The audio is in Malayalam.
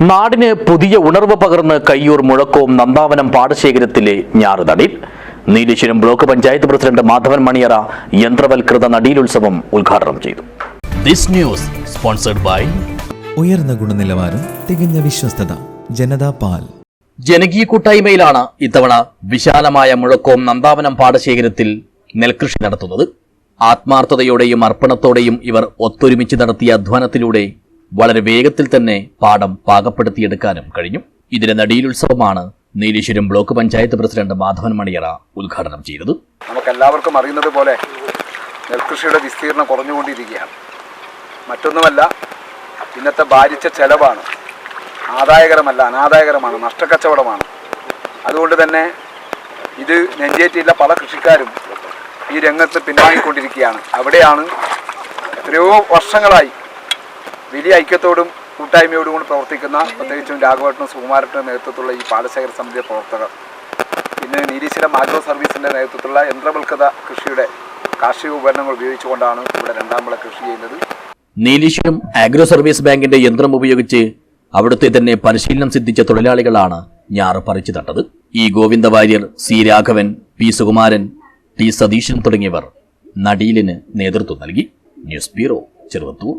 നാടിന് പുതിയ ഉണർവ് പകർന്ന് കയ്യൂർ മുഴക്കവും നന്ദാവനം പാടശേഖരത്തിലെ ഞാറുതടിൽ നീലേശ്വരം ബ്ലോക്ക് പഞ്ചായത്ത് പ്രസിഡന്റ് മാധവൻ മണിയറ യന്ത്രവൽകൃത നടീലുത്സവം ഉദ്ഘാടനം ചെയ്തു. ദിസ് ന്യൂസ് സ്പോൺസർഡ് ബൈ ഉയർന്ന ഗുണനിലവാരം തികഞ്ഞ വിശ്വസ്തത ജനതാ പാൽ. ജനകീയ കൂട്ടായ്മയിലാണ് ഇത്തവണ വിശാലമായ മുഴക്കവും നന്ദാവനം പാടശേഖരത്തിൽ നെൽകൃഷി നടത്തുന്നത്. ആത്മാർത്ഥതയോടെയും അർപ്പണത്തോടെയും ഇവർ ഒത്തൊരുമിച്ച് നടത്തിയ അധ്വാനത്തിലൂടെ വളരെ വേഗത്തിൽ തന്നെ പാടം പാകപ്പെടുത്തിയെടുക്കാനും കഴിഞ്ഞു. ഇതിന്റെ നടിയിലുത്സവമാണ് നീലേശ്വരം ബ്ലോക്ക് പഞ്ചായത്ത് പ്രസിഡന്റ് മാധവൻ മണിയറ ഉദ്ഘാടനം ചെയ്തത്. നമുക്ക് എല്ലാവർക്കും അറിയുന്നത് പോലെ നെൽകൃഷിയുടെ വിസ്തീർണം കുറഞ്ഞുകൊണ്ടിരിക്കുകയാണ്. മറ്റൊന്നുമല്ല ഇന്നത്തെ ഭാരിച്ച ചെലവാണ് ആദായകരമല്ല അനാദായകരമാണ് നഷ്ടക്കച്ചവടമാണ്. അതുകൊണ്ട് തന്നെ ഇത് നെഞ്ചേറ്റിയുള്ള പല കൃഷിക്കാരും ഈ രംഗത്ത് പിന്നാങ്ങിക്കൊണ്ടിരിക്കുകയാണ് അവിടെയാണ് എത്രയോ വർഷങ്ങളായി വലിയ ഐക്യത്തോടും കൂട്ടായ്മയോടും കൂടി പ്രവർത്തിക്കുന്ന പ്രത്യേകിച്ചും രാഘവേട്ടനും സുകുമാരട്ടനും നേതൃത്വത്തിലുള്ള ഈ പാടശേഖര സമിതി പ്രവർത്തകർ. പിന്നെ നീരീശ്വരം ആഗ്രോ സർവീസിന്റെ നേതൃത്വത്തിലുള്ള യന്ത്രവൽകൃത കൃഷിയുടെ കാർഷിക ഉപകരണങ്ങൾ ഉപയോഗിച്ചുകൊണ്ടാണ് ഇവിടെ രണ്ടാം വിള കൃഷി ചെയ്യുന്നത്. നീലീശ്വരം ആഗ്രോ സർവീസ് ബാങ്കിന്റെ യന്ത്രം ഉപയോഗിച്ച് അവിടുത്തെ തന്നെ പരിശീലനം സിദ്ധിച്ച തൊഴിലാളികളാണ് ഞാറ് പറിച്ചു തട്ടത്. E Govinda Variyar C Raghavan P Sukumaran T Satheesan തുടങ്ങിയവർ നടീലിന് നേതൃത്വം നൽകി. News bureau Cheruvathur.